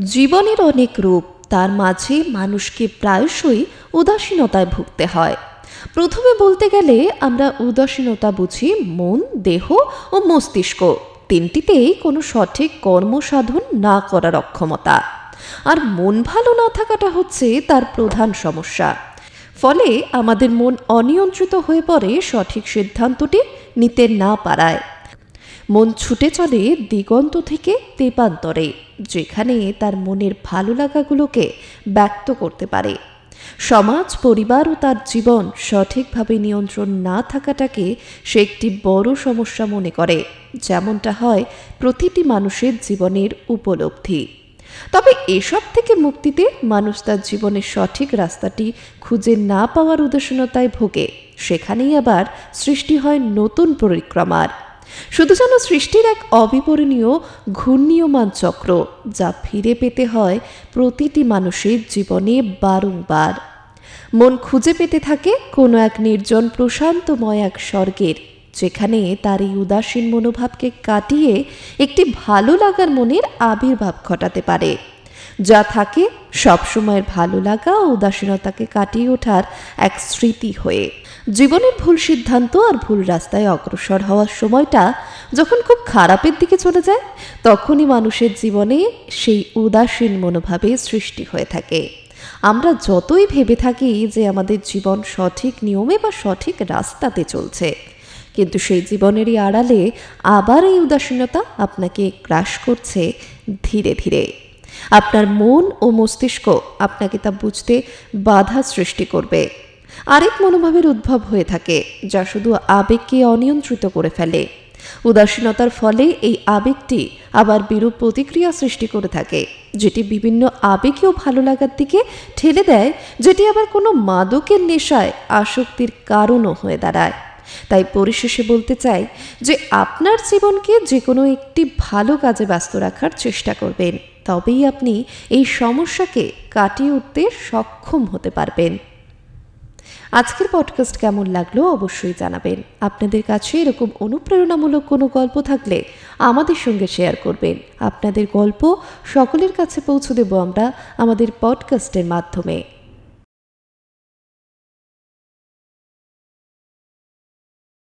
জীবনের অনেক রূপ, তার মাঝে মানুষকে প্রায়শই উদাসীনতায় ভুগতে হয়। প্রথমে বলতে গেলে আমরা উদাসীনতা বুঝি মন, দেহ ও মস্তিষ্ক। তিনটিতেই কোনো সঠিক কর্মসাধন না করার অক্ষমতা। আর মন ভালো না থাকাটা হচ্ছে তার প্রধান সমস্যা। ফলে আমাদের মন অনিয়ন্ত্রিত হয়ে পড়ে সঠিক সিদ্ধান্তটি নিতে না পারায়। মন ছুটে চলে দিগন্ত থেকে তেপান্তরে, যেখানে তার মনের ভালো লাগাগুলোকে ব্যক্ত করতে পারে। সমাজ, পরিবার ও তার জীবন সঠিকভাবে নিয়ন্ত্রণ না থাকাটাকে সে একটি বড় সমস্যা মনে করে, যেমনটা হয় প্রতিটি মানুষের জীবনের উপলব্ধি। তবে এসব থেকে মুক্তিতে মানুষ তার জীবনের সঠিক রাস্তাটি খুঁজে না পাওয়ার উদাসীনতায় ভোগে, সেখানেই আবার সৃষ্টি হয় নতুন পরিক্রমার। শুধু যেন সৃষ্টির এক অবিবরণীয় ঘূর্ণীয়মান চক্র যা ফিরে পেতে হয় প্রতিটি মানুষের জীবনে বারংবার। মন খুঁজে পেতে থাকে কোনো এক নির্জন প্রশান্তময় এক স্বর্গের, যেখানে তার এই উদাসীন মনোভাবকে কাটিয়ে একটি ভালো লাগার মনের আবির্ভাব ঘটাতে পারে। যা থাকে সবসময়ের ভালো লাগা ও উদাসীনতাকে কাটিয়ে ওঠার এক স্মৃতি হয়ে। জীবনের ভুল সিদ্ধান্ত আর ভুল রাস্তায় অগ্রসর হওয়ার সময়টা যখন খুব খারাপের দিকে চলে যায়, তখনই মানুষের জীবনে সেই উদাসীন মনোভাবে সৃষ্টি হয়ে থাকে। আমরা যতই ভেবে থাকি যে আমাদের জীবন সঠিক নিয়মে বা সঠিক রাস্তাতে চলছে, কিন্তু সেই জীবনেরই আড়ালে আবার এই উদাসীনতা আপনাকে গ্রাস করছে ধীরে ধীরে। আপনার মন ও মস্তিষ্ক আপনাকে তা বুঝতে বাধা সৃষ্টি করবে। আরেক মনোভাবের উদ্ভব হয়ে থাকে, যা শুধু আবেগকে অনিয়ন্ত্রিত করে ফেলে। উদাসীনতার ফলে এই আবেগটি আবার বিরূপ প্রতিক্রিয়া সৃষ্টি করে থাকে, যেটি বিভিন্ন আবেগীয় ভালো লাগার দিকে ঠেলে দেয়, যেটি আবার কোনো মাদকের নেশায় আসক্তির কারণও হয়ে দাঁড়ায়। তাই পরিশেষে বলতে চাই যে আপনার জীবনকে যে কোনো একটি ভালো কাজে ব্যস্ত রাখার চেষ্টা করবেন। তবেই আপনি এই সমস্যাকে কাটিয়ে উঠতে সক্ষম হতে পারবেন। আজকের পডকাস্ট কেমন লাগল অবশ্যই জানাবেন। আপনাদের কাছে এরকম অনুপ্রেরণামূলক কোনো গল্প থাকলে আমাদের সঙ্গে শেয়ার করবেন। আপনাদের গল্প সকলের কাছে পৌঁছে দেব আমরা আমাদের পডকাস্টের মাধ্যমে।